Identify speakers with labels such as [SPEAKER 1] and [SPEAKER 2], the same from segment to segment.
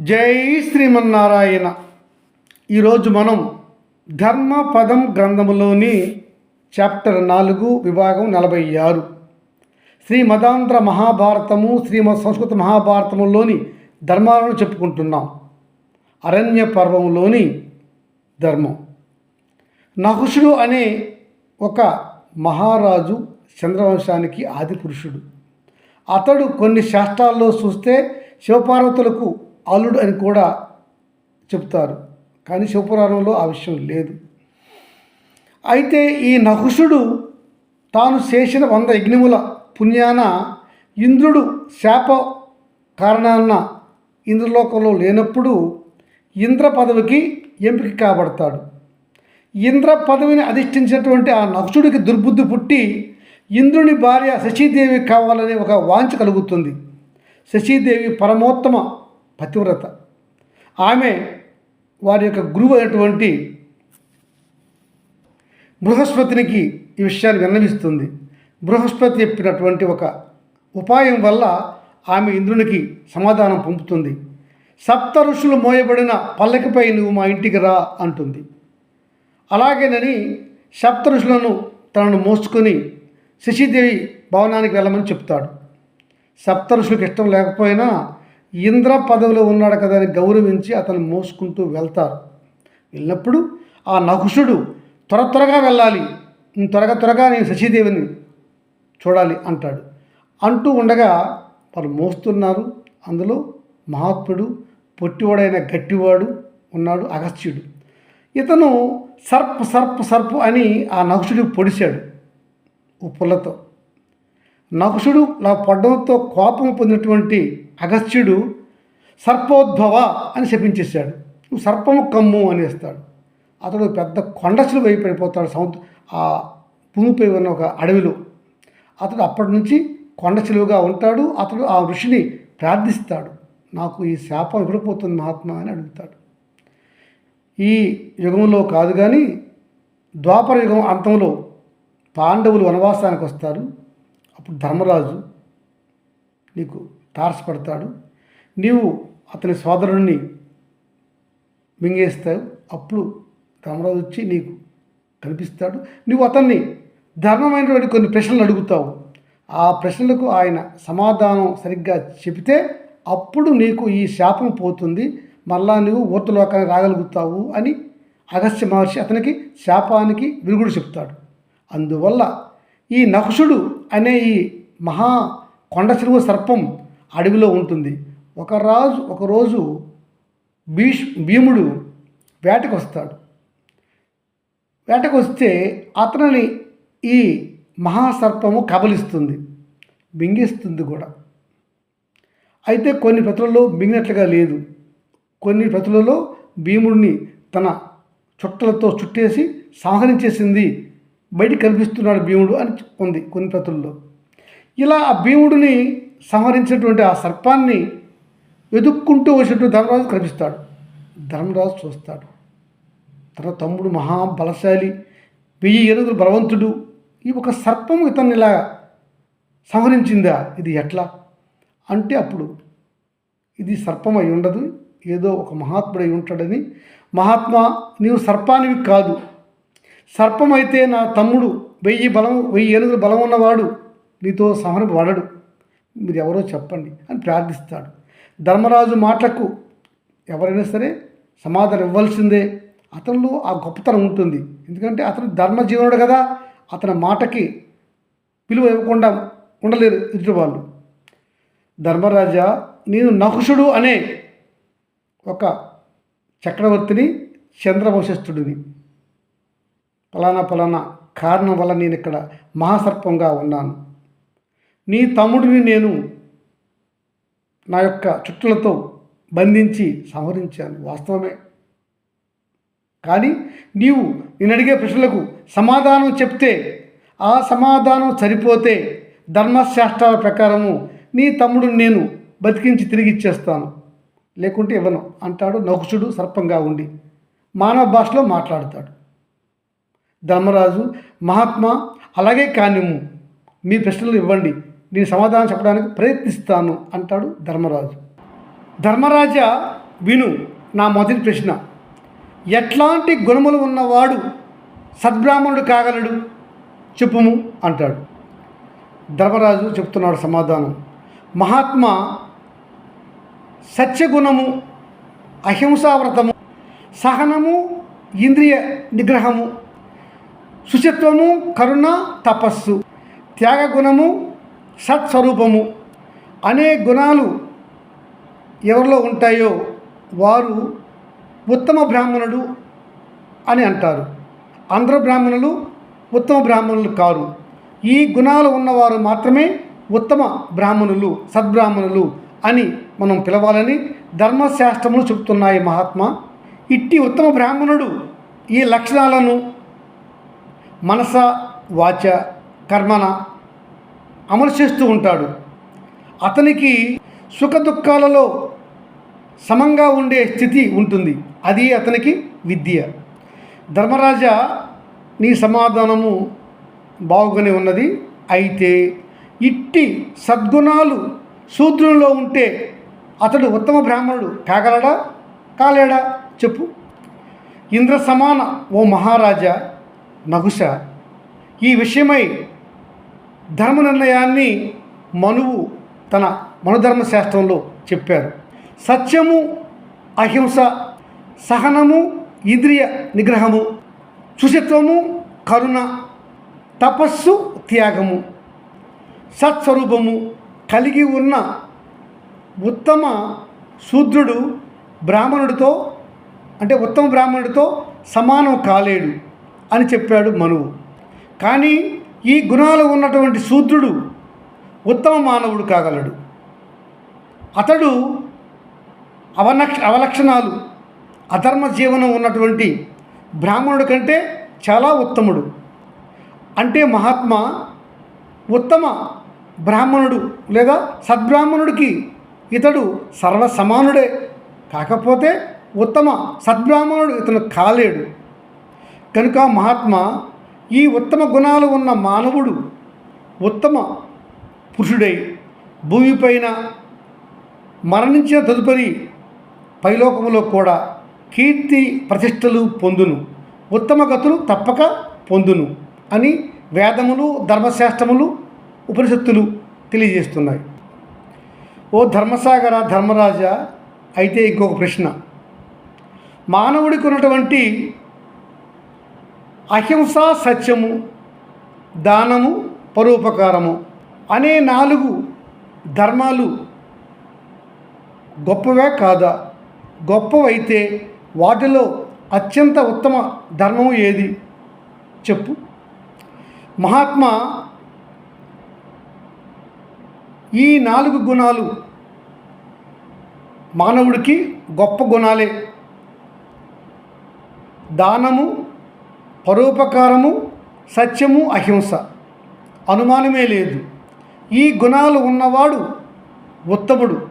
[SPEAKER 1] జై శ్రీమన్నారాయణ. ఈరోజు మనం ధర్మ పదం గ్రంథములోని చాప్టర్ నాలుగు విభాగం నలభై ఆరు. శ్రీమదాంధ్ర మహాభారతము శ్రీమద్ సంస్కృత మహాభారతములోని ధర్మాలను చెప్పుకుంటున్నాం. అరణ్య పర్వంలోని ధర్మం. నహుషుడు అనే ఒక మహారాజు చంద్రవంశానికి ఆది పురుషుడు. అతడు కొన్ని శాస్త్రాల్లో చూస్తే శివపార్వతులకు అల్లుడు అని కూడా చెప్తారు. కానీ శివపురాణంలో ఆ విషయం లేదు. అయితే ఈ నహుషుడు తాను చేసిన వంద యజ్ఞముల పుణ్యాన ఇంద్రుడు శాప కారణాన ఇంద్రలోకంలో లేనప్పుడు ఇంద్ర పదవికి ఎంపిక కాబడతాడు. ఇంద్ర పదవిని అధిష్ఠించినటువంటి ఆ నక్షుడికి దుర్బుద్ధి పుట్టి ఇంద్రుని భార్య శశీదేవి కావాలనే ఒక వాంఛ కలుగుతుంది. శశీదేవి పరమోత్తమ పతివ్రత. ఆమె వారి యొక్క గురువు అయినటువంటి బృహస్పతినికి ఈ విషయాన్ని విన్నవిస్తుంది. బృహస్పతి చెప్పినటువంటి ఒక ఉపాయం వల్ల ఆమె ఇంద్రునికి సమాధానం పంపుతుంది. సప్త ఋషులు మోయబడిన పల్లకిపై నువ్వు మా ఇంటికి రా అంటుంది. అలాగేనని సప్త ఋషులను తనను మోసుకొని శశిదేవి భవనానికి వెళ్ళమని చెప్తాడు. సప్త ఋషులకు ఇష్టం లేకపోయినా ఇంద్ర పదవిలో ఉన్నాడు కదా అని గౌరవించి అతను మోసుకుంటూ వెళ్తారు. వెళ్ళినప్పుడు ఆ నకుషుడు త్వర త్వరగా వెళ్ళాలి. త్వరగా త్వరగా నేను శశిదేవిని చూడాలి అంటాడు. అంటూ ఉండగా వాళ్ళు మోస్తున్నారు. అందులో మహాత్ముడు పొట్టివాడైన గట్టివాడు ఉన్నాడు అగస్త్యుడు. ఇతను సర్ప్ సర్ప్ సర్ప్ అని ఆ నకుషుడు పొడిశాడు ఓ పుల్లతో నకుషుడు నా పొడ్డంతో కోపం పొందినటువంటి అగస్త్యుడు సర్పోద్భవ అని శపించేశాడు. నువ్వు సర్పము కమ్ము అనేస్తాడు. అతడు పెద్ద కొండసులు వైపు పడిపోతాడు. సముద్ర ఆ భూమిపై ఉన్న ఒక అడవిలో. అతడు అప్పటి నుంచి కొండ ఉంటాడు. అతడు ఆ ఋషిని ప్రార్థిస్తాడు. నాకు ఈ శాపం ఎగిడిపోతుంది మహాత్మా అని అడుగుతాడు. ఈ యుగంలో కాదు కానీ ద్వాపర యుగం అంతంలో పాండవులు వనవాసానికి వస్తారు అప్పుడు ధర్మరాజు నీకు తారసపడతాడు. నీవు అతని సోదరుణ్ణి మింగేస్తావు. అప్పుడు ధర్మరాజు వచ్చి నీకు కనిపిస్తాడు. నువ్వు అతన్ని ధర్మమైనటువంటి కొన్ని ప్రశ్నలు అడుగుతావు. ఆ ప్రశ్నలకు ఆయన సమాధానం సరిగ్గా చెబితే అప్పుడు నీకు ఈ శాపం పోతుంది. మళ్ళా నువ్వు ఊర్తలోకానికి రాగలుగుతావు అని అగస్త్య మహర్షి అతనికి శాపానికి విరుగుడు చెప్తాడు. అందువల్ల ఈ నకుషుడు అనే ఈ మహా కొండ చెరువు సర్పం అడవిలో ఉంటుంది. ఒక రాజు ఒకరోజు భీష్ భీముడు వేటకు వస్తాడు వేటకు వస్తే అతనిని ఈ మహాసర్పము కబలిస్తుంది. మింగిస్తుంది కూడా. అయితే కొన్ని ప్రతులలో మింగినట్లుగా లేదు. కొన్ని ప్రతులలో భీముడిని తన చుట్టలతో చుట్టేసి సంహరించేసింది. బయట కనిపిస్తున్నాడు భీముడు అని ఉంది కొన్ని ప్రతుల్లో. ఇలా ఆ భీముడిని సంహరించినటువంటి ఆ సర్పాన్ని వెతుక్కుంటూ వచ్చినట్టు ధర్మరాజు కనిపిస్తాడు. ధర్మరాజు చూస్తాడు. తన తమ్ముడు మహాబలశాలి వెయ్యి ఏనుగులు బలవంతుడు. ఈ ఒక సర్పం ఇతన్ని ఇలా సంహరించిందా? ఇది ఎట్లా? అంటే అప్పుడు ఇది సర్పం అయి ఉండదు. ఏదో ఒక మహాత్ముడై ఉంటాడని. మహాత్మా నీవు సర్పానివి కాదు. సర్పం అయితే నా తమ్ముడు వెయ్యి బలం వెయ్యి ఏనుగులు బలం ఉన్నవాడు నీతో సంహరింపబడడు. మీరు ఎవరో చెప్పండి అని ప్రార్థిస్తాడు. ధర్మరాజు మాటలకు ఎవరైనా సరే సమాధానం ఇవ్వాల్సిందే. అతనిలో ఆ గొప్పతనం ఉంటుంది. ఎందుకంటే అతను ధర్మజీవనుడు కదా. అతని మాటకి విలువ ఇవ్వకుండా ఉండలేరు ఎదుటి వాళ్ళు ధర్మరాజా నేను నకుషుడు అనే ఒక చక్రవర్తిని చంద్రవంశస్థుడిని ఫలానా ఫలానా కారణం వల్ల నేను ఇక్కడ మహాసర్పంగా ఉన్నాను. నీ తమ్ముడిని నేను నా యొక్క చుట్టలతో బంధించి సంహరించాను. వాస్తవమే. కానీ నీవు నేను అడిగే ప్రశ్నలకు సమాధానం చెప్తే ఆ సమాధానం సరిపోతే ధర్మశాస్త్రాల ప్రకారము నీ తమ్ముడిని నేను బతికించి తిరిగి ఇచ్చేస్తాను. లేకుంటే ఇవ్వను అంటాడు నకుషుడు సర్పంగా ఉండి. మానవ భాషలో మాట్లాడతాడు. ధర్మరాజు మహాత్మా అలాగే కానిమ్ము మీ ప్రశ్నలు ఇవ్వండి. నేను సమాధానం చెప్పడానికి ప్రయత్నిస్తాను అంటాడు ధర్మరాజు. ధర్మరాజ విను నా మొదటి ప్రశ్న. ఎట్లాంటి గుణములు ఉన్నవాడు సద్బ్రాహ్మణుడు కాగలడు? చెప్పుము అంటాడు. ధర్మరాజు చెప్తున్నాడు సమాధానం. మహాత్మా సత్యగుణము అహింసావ్రతము సహనము ఇంద్రియ నిగ్రహము శుచిత్వము కరుణ తపస్సు త్యాగగుణము సత్స్వరూపము. అనే గుణాలు ఎవరిలో ఉంటాయో వారు ఉత్తమ బ్రాహ్మణుడు అని అంటారు. అందరు బ్రాహ్మణులు ఉత్తమ బ్రాహ్మణులు కారు. ఈ గుణాలు ఉన్నవారు మాత్రమే ఉత్తమ బ్రాహ్మణులు సద్బ్రాహ్మణులు అని మనం పిలవాలని ధర్మశాస్త్రములు చెబుతున్నాయి మహాత్మ. ఇట్టి ఉత్తమ బ్రాహ్మణుడు ఈ లక్షణాలను మనస వాచ కర్మన అమలు చేస్తూ ఉంటాడు. అతనికి సుఖ దుఃఖాలలో సమంగా ఉండే స్థితి ఉంటుంది. అది అతనికి విద్య. ధర్మరాజా నీ సమాధానము బాగుగానే ఉన్నది. అయితే ఇట్టి సద్గుణాలు శూద్రునిలో ఉంటే అతడు ఉత్తమ బ్రాహ్మణుడు కాగలడా? కాలేడా? చెప్పు. ఇంద్ర సమాన ఓ మహారాజా నగుష ఈ విషయమై ధర్మ నిర్ణయాన్ని మనువు తన మనుధర్మ శాస్త్రంలో చెప్పారు. సత్యము అహింస సహనము ఇంద్రియ నిగ్రహము సుచిత్వము కరుణ తపస్సు త్యాగము. సత్స్వరూపము కలిగి ఉన్న ఉత్తమ శూద్రుడు బ్రాహ్మణుడితో అంటే ఉత్తమ బ్రాహ్మణుడితో సమానం కాలేడు అని చెప్పాడు మనువు. కానీ ఈ గుణాలు ఉన్నటువంటి శూద్రుడు ఉత్తమ మానవుడు కాగలడు. అతడు అవలక్ష అవలక్షణాలు అధర్మ జీవనం ఉన్నటువంటి బ్రాహ్మణుడి కంటే చాలా ఉత్తముడు. అంటే మహాత్మ ఉత్తమ బ్రాహ్మణుడు లేదా సద్బ్రాహ్మణుడికి ఇతడు సర్వ సమానుడే కాకపోతే ఉత్తమ సద్బ్రాహ్మణుడు ఇతను కాలేడు. కనుక మహాత్మ ఈ ఉత్తమ గుణాలు ఉన్న మానవుడు ఉత్తమ పురుషుడై భూమిపైన మరణించిన తదుపరి పైలోకములో కూడా కీర్తి ప్రతిష్టలు పొందును. ఉత్తమ గతులు తప్పక పొందును అని వేదములు ధర్మశాస్త్రములు ఉపనిషత్తులు తెలియజేస్తున్నాయి. ఓ ధర్మసాగర ధర్మరాజా అయితే ఇంకొక ప్రశ్న. మానవుడికి ఉన్నటువంటి అహింస సత్యము దానము పరోపకారము అనే నాలుగు ధర్మాలు గొప్పవే కాదా? గొప్పవైతే వాటిలో అత్యంత ఉత్తమ ధర్మము ఏది? చెప్పు. మహాత్మా ఈ నాలుగు గుణాలు మానవుడికి గొప్ప గుణాలే. దానము పరోపకారము సత్యము అహింస. అనుమానమే లేదు. ఈ గుణాలు ఉన్నవాడు ఉత్తముడు.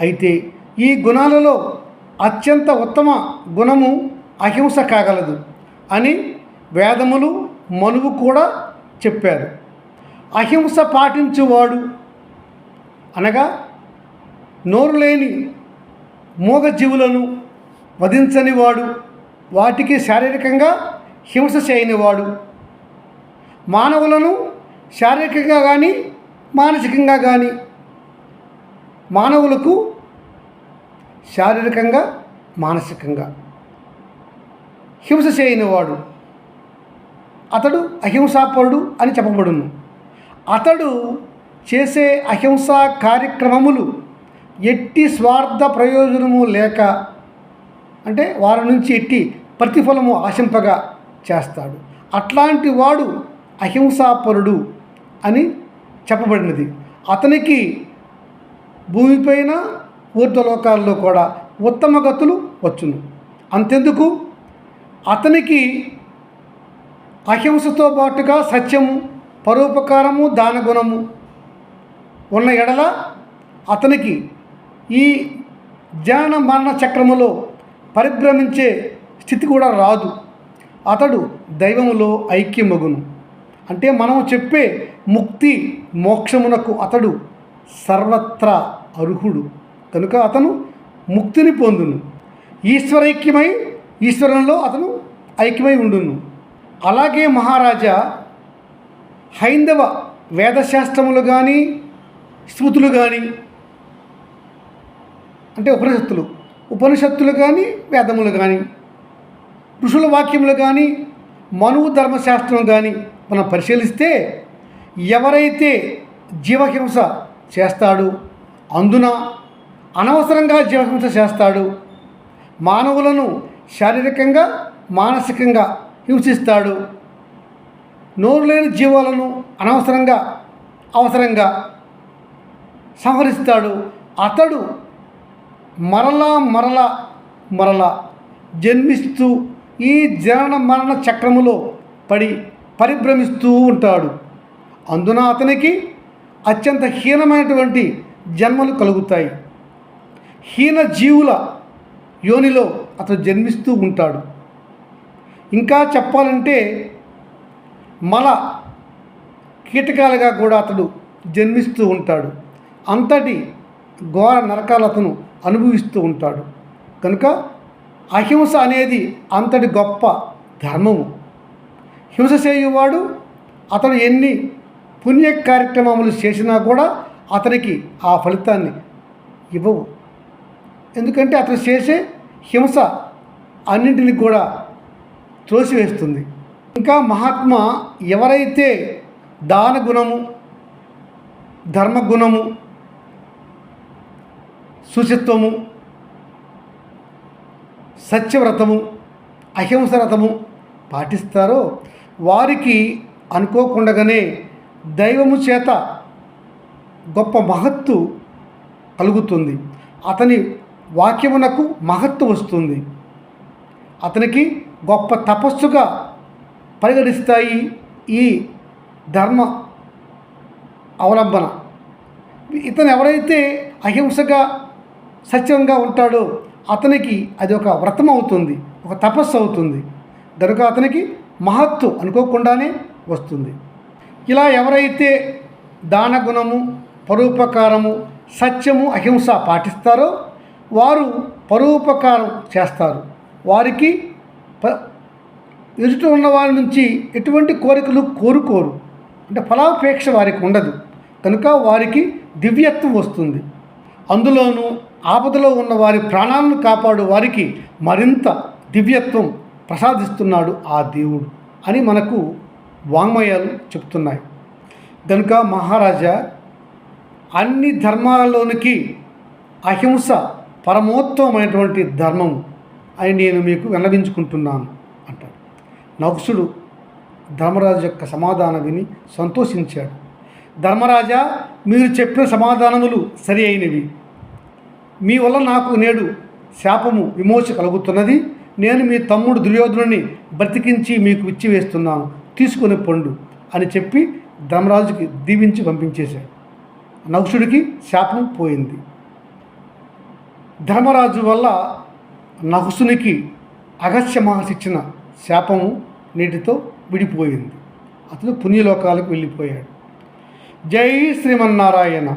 [SPEAKER 1] అయితే ఈ గుణాలలో అత్యంత ఉత్తమ గుణము అహింస కాగలదు అని వేదములు మనువు కూడా చెప్పారు. అహింస పాటించువాడు అనగా నోరు లేని మూగజీవులను వధించనివాడు వాటికి శారీరకంగా హింస చేయనివాడు. మానవులను శారీరకంగా కానీ మానసికంగా కానీ మానవులకు శారీరకంగా మానసికంగా హింస చేయనివాడు. అతడు అహింసాపరుడు అని చెప్పబడును. అతడు చేసే అహింసా కార్యక్రమములు ఎట్టి స్వార్థ ప్రయోజనము లేక అంటే వారి నుంచి ఎట్టి ప్రతిఫలము ఆశింపగా చేస్తాడు. అట్లాంటి వాడు అహింసాపరుడు అని చెప్పబడినది. అతనికి భూమిపైన ఊర్ధ్వలోకాల్లో కూడా ఉత్తమ గతులు వచ్చును. అంతెందుకు? అతనికి అహింసతో పాటుగా సత్యము పరోపకారము దానగుణము ఉన్న ఎడల అతనికి ఈ జ్ఞాన మరణ చక్రములో పరిభ్రమించే స్థితి కూడా రాదు. అతడు దైవములో ఐక్యమగును. అంటే మనం చెప్పే ముక్తి మోక్షమునకు అతడు సర్వత్రా అర్హుడు. కనుక అతను ముక్తిని పొందును. ఈశ్వరైక్యమై ఈశ్వరంలో అతను ఐక్యమై ఉండును. అలాగే మహారాజా హైందవ వేదశాస్త్రములు కానీ స్మృతులు కానీ అంటే ఉపనిషత్తులు ఉపనిషత్తులు కానీ వేదములు కానీ ఋషుల వాక్యములు కానీ మనువు ధర్మశాస్త్రం కానీ మనం పరిశీలిస్తే ఎవరైతే జీవహింస చేస్తాడు అందున అనవసరంగా జీవహింస చేస్తాడు మానవులను శారీరకంగా మానసికంగా హింసిస్తాడు నోరు లేని జీవాలను అనవసరంగా అవసరంగా సంహరిస్తాడు అతడు మరలా మరలా మరలా జన్మిస్తూ ఈ జనన మరణ చక్రములో పడి పరిభ్రమిస్తూ ఉంటాడు. అందున అతనికి అత్యంత హీనమైనటువంటి జన్మలు కలుగుతాయి. హీన జీవుల యోనిలో అతను జన్మిస్తూ ఉంటాడు. ఇంకా చెప్పాలంటే మల కీటకాలుగా కూడా అతడు జన్మిస్తూ ఉంటాడు. అంతటి ఘోర నరకాలు అతను అనుభవిస్తూ ఉంటాడు. కనుక అహింస అనేది అంతటి గొప్ప ధర్మము. హింస చేయువాడు అతను ఎన్ని పుణ్య కార్యక్రమములు చేసినా కూడా అతనికి ఆ ఫలితాన్ని ఇవ్వవు. ఎందుకంటే అతను చేసే హింస అన్నింటిని కూడా త్రోసివేస్తుంది. ఇంకా మహాత్మా ఎవరైతే దాన గుణము ధర్మగుణము శుచిత్వము సత్యవ్రతము వ్రతము పాటిస్తారో వారికి అనుకోకుండగానే దైవము చేత గొప్ప మహత్తు కలుగుతుంది. అతని వాక్యమునకు మహత్తు వస్తుంది. అతనికి గొప్ప తపస్సుగా పరిగణిస్తాయి ఈ ధర్మ అవలంబన. ఇతను ఎవరైతే అహింసగా సత్యంగా ఉంటాడో అతనికి అది ఒక వ్రతం అవుతుంది ఒక తపస్సు అవుతుంది. గనుక అతనికి మహత్తు అనుకోకుండానే వస్తుంది. ఇలా ఎవరైతే దానగుణము పరోపకారము సత్యము అహింస పాటిస్తారో వారు పరోపకారం చేస్తారు. వారికి ప ఎదుట ఉన్న వారి నుంచి ఎటువంటి కోరికలు కోరుకోరు. అంటే ఫలాపేక్ష వారికి ఉండదు. కనుక వారికి దివ్యత్వం వస్తుంది. అందులోనూ ఆపదలో ఉన్న వారి ప్రాణాలను కాపాడు వారికి మరింత దివ్యత్వం ప్రసాదిస్తున్నాడు ఆ దేవుడు అని మనకు వాంగ్మయాలు చెప్తున్నాయి కనుక మహారాజా అన్ని ధర్మాలలోనికి అహింస పరమోత్తమైనటువంటి ధర్మం అని నేను మీకు విన్నవించుకుంటున్నాను అంటాడు. నకుసుడు ధర్మరాజు యొక్క సమాధానం విని సంతోషించాడు. ధర్మరాజా మీరు చెప్పిన సమాధానములు సరి అయినవి. మీ వల్ల నాకు నేడు శాపము విమోచ కలుగుతున్నది. నేను మీ తమ్ముడు దుర్యోధనుని బ్రతికించి మీకు ఇచ్చివేస్తున్నాను. తీసుకుని పండు అని చెప్పి ధర్మరాజుకి దీవించి పంపించేశాడు. నకుషుడికి శాపం పోయింది. ధర్మరాజు వల్ల నకుసునికి అగస్య మహర్షి ఇచ్చిన శాపము నీటితో విడిపోయింది. అతను పుణ్యలోకాలకు వెళ్ళిపోయాడు. జై శ్రీమన్నారాయణ.